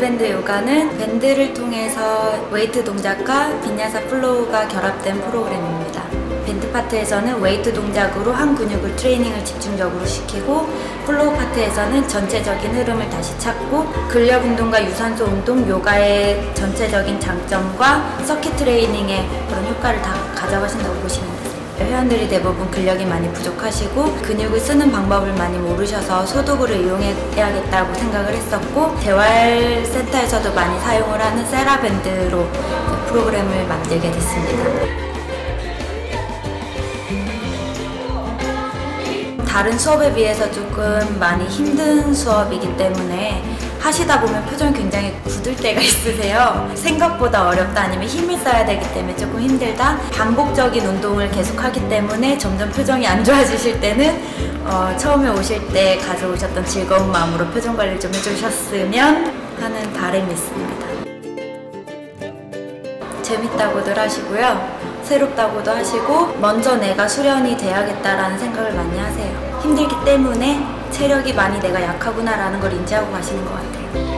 밴드 요가는 밴드를 통해서 웨이트 동작과 빈야사 플로우가 결합된 프로그램입니다. 밴드 파트에서는 웨이트 동작으로 한 근육을 트레이닝을 집중적으로 시키고 플로우 파트에서는 전체적인 흐름을 다시 찾고 근력 운동과 유산소 운동, 요가의 전체적인 장점과 서킷 트레이닝의 그런 효과를 다 가져가신다고 보시면 되세요. 회원들이 대부분 근력이 많이 부족하시고 근육을 쓰는 방법을 많이 모르셔서 소도구를 이용해야겠다고 생각을 했었고 재활센터에서도 많이 사용을 하는 세라밴드로 프로그램을 만들게 됐습니다. 다른 수업에 비해서 조금 많이 힘든 수업이기 때문에 하시다 보면 표정이 굉장히 굳을 때가 있으세요. 생각보다 어렵다 아니면 힘을 써야 되기 때문에 조금 힘들다. 반복적인 운동을 계속 하기 때문에 점점 표정이 안 좋아지실 때는 어, 처음에 오실 때 가져오셨던 즐거운 마음으로 표정 관리 좀 해주셨으면 하는 바람이 있습니다. 재밌다고들 하시고요. 새롭다고도 하시고 먼저 내가 수련이 돼야겠다라는 생각을 많이 하세요. 힘들기 때문에 체력이 많이 내가 약하구나라는 걸 인지하고 가시는 것 같아요.